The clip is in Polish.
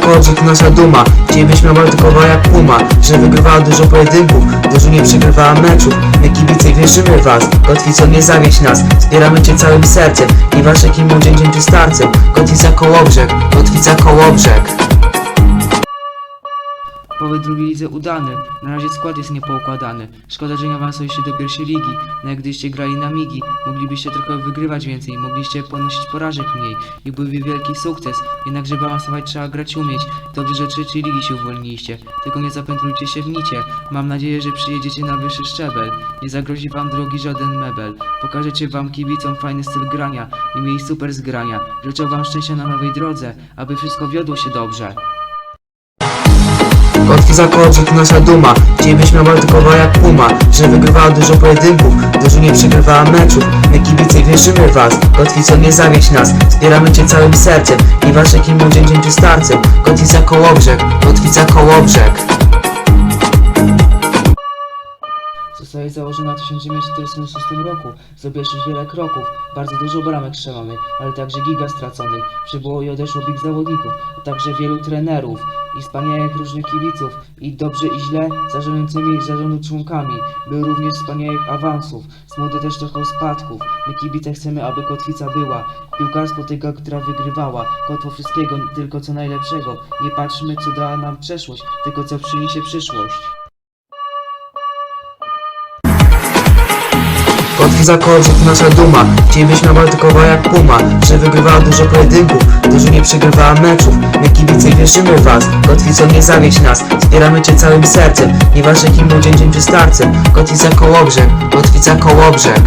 Kołobrzeg to nasza duma. Chcielibyśmy waltykowała jak puma Że wygrywała dużo pojedynków Dużo nie przegrywała meczów. My kibice wierzymy w was. Kotwico nie zawieść nas. Wspieramy cię całym sercem. Nieważne jakim młodzieńcem czy starcem. Kotwica Kołobrzeg Kotwica Kołobrzeg Pobyt drugiej lidze udany, na razie skład jest niepoukładany. Szkoda, że nie awansujecie do pierwszej ligi, no jak gdyście grali na migi, moglibyście trochę wygrywać więcej, mogliście ponosić porażek mniej i byłby wielki sukces, jednak żeby awansować trzeba grać umieć. Dobrze, że trzeciej ligi się uwolniliście, tylko nie zapętlujcie się w nicie. Mam nadzieję, że przyjedziecie na wyższy szczebel, nie zagrozi wam drogi żaden mebel. Pokażecie wam kibicom fajny styl grania i mieli super zgrania. Życzę wam szczęścia na nowej drodze, aby wszystko wiodło się dobrze. Kotwica Kołobrzeg to nasza duma? Chcielibyśmy waltykowała jak puma? Że wygrywała dużo pojedynków Dużo nie przegrywała meczów. My kibice wierzymy w was Kotwico nie zawieść nas. Wspieramy cię całym sercem Nieważne jakim młodzieńcem czy starcem. Kotwica Kołobrzeg Kotwica Kołobrzeg Zostaje założona w 1946 roku. Zrobiłeś wiele kroków, bardzo dużo bramek strzelamy, ale także giga straconych. Przybyło i odeszło big zawodników, a także wielu trenerów i wspaniałych różnych kibiców i dobrze i źle zarządzanymi zarządu członkami. Był również wspaniałych awansów, smutne też trochę spadków. My kibice chcemy, aby kotwica była. Piłkarstwo tego, która wygrywała. Kotwo wszystkiego, tylko co najlepszego. Nie patrzmy, co dała nam przeszłość, tylko co przyniesie przyszłość. To nasza duma. Chcielibyśmy waltykowała jak puma Że wygrywała dużo pojedynków Dużo nie przegrywała meczów. My kibice wierzymy w was. Kotwico nie zawieść nas. Wspieramy cię całym sercem. Nieważne jakim młodzieńcem czy starcem. Kotwica Kołobrzeg Kotwica Kołobrzeg